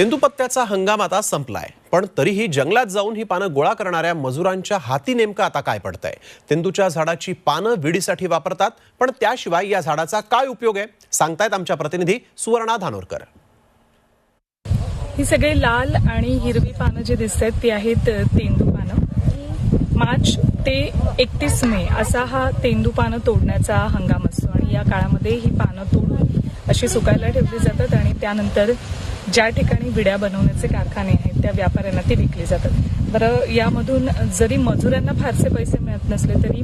तेंदुपत्त्याचा हंगाम आता संपलाय. पण तरीही जंगलात जाऊन ही पानं गोळा करणाऱ्या मजुरांच्या हाती नेमकं आता काय पडतंय? तेंदूच्या झाडाची पानं विडीसाठी वापरतात पण त्याशिवाय या झाडाचा काय उपयोग आहे? सांगतायत आमच्या प्रतिनिधी सुवर्णा धानोरकर. ही सगळी लाल आणि हिरवी पानं जी दिसत आहेत ती आहेत तेंदू पानं. मार्च ते एकतीस मे असा हा तेंदू पानं तोडण्याचा हंगाम असतो आणि या काळामध्ये ही पानं तोडून अशी सुकायला ठेवली जातात आणि त्यानंतर ज्या ठिकाणी विड्या बनवण्याचे कारखाने आहेत त्या व्यापाऱ्यांना ती विकली जातात. बरं यामधून जरी मजुरांना फारसे पैसे मिळत नसले तरी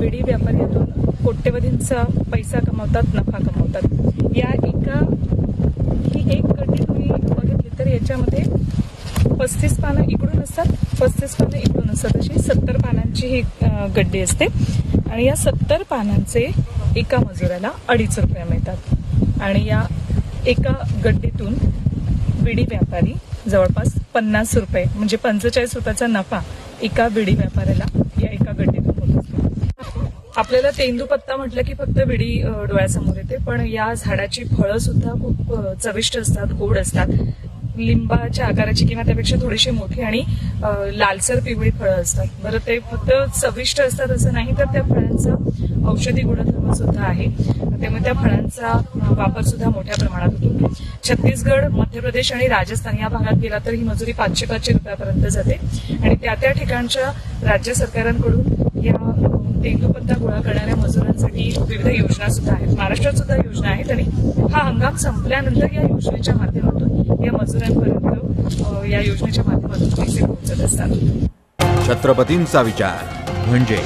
विडी व्यापारी यातून कोट्यवधींचा पैसा कमवतात नफा कमवतात. या एका ही एक गड्डी तुम्ही बघितली तर याच्यामध्ये पस्तीस पानं इकडून असतात पस्तीस पानं इकडून असतात. अशी सत्तर पानांची ही गड्डी असते. आणि या सत्तर पानांचे एका मजुराला अडीच रुपये मिळतात. आणि या एका गड्डीतून विडी व्यापारी जवळपास पन्नास रुपये म्हणजे पंचेचाळीस रुपयाचा नफा एका विडी व्यापाऱ्याला या एका गड्डीतून होत असतो. आपल्याला तेंदू पत्ता म्हटलं की फक्त विडी डोळ्यासमोर येते पण या झाडाची फळं सुद्धा खूप चविष्ट असतात गोड असतात. लिंबाच्या आकाराची किंवा त्यापेक्षा थोडीशी मोठी आणि लालसर पिवळी फळं असतात. बरं ते फक्त चविष्ट असतात असं नाही तर त्या फळांचा औषधी गुणधर्म सुद्धा आहे. त्यामुळे त्या फळांचा वापर सुद्धा मोठ्या प्रमाणात होतो. छत्तीसगड मध्य प्रदेश आणि राजस्थान या भागात गेला तर ही मजुरी पाचशे पाचशे रुपयापर्यंत जाते. आणि त्या त्या ठिकाणच्या राज्य सरकारांकडून या तेंदूपत्ता गोळा करणाऱ्या मजुरांसाठी विविध योजना सुद्धा आहेत. महाराष्ट्रात सुद्धा योजना आहेत आणि हा हंगाम संपल्यानंतर या योजनेच्या माध्यमातून या मजुरांपर्यंत या योजनेच्या माध्यमातून पैसे पोहोचत असतात. छत्रपतींचा विचार म्हणजे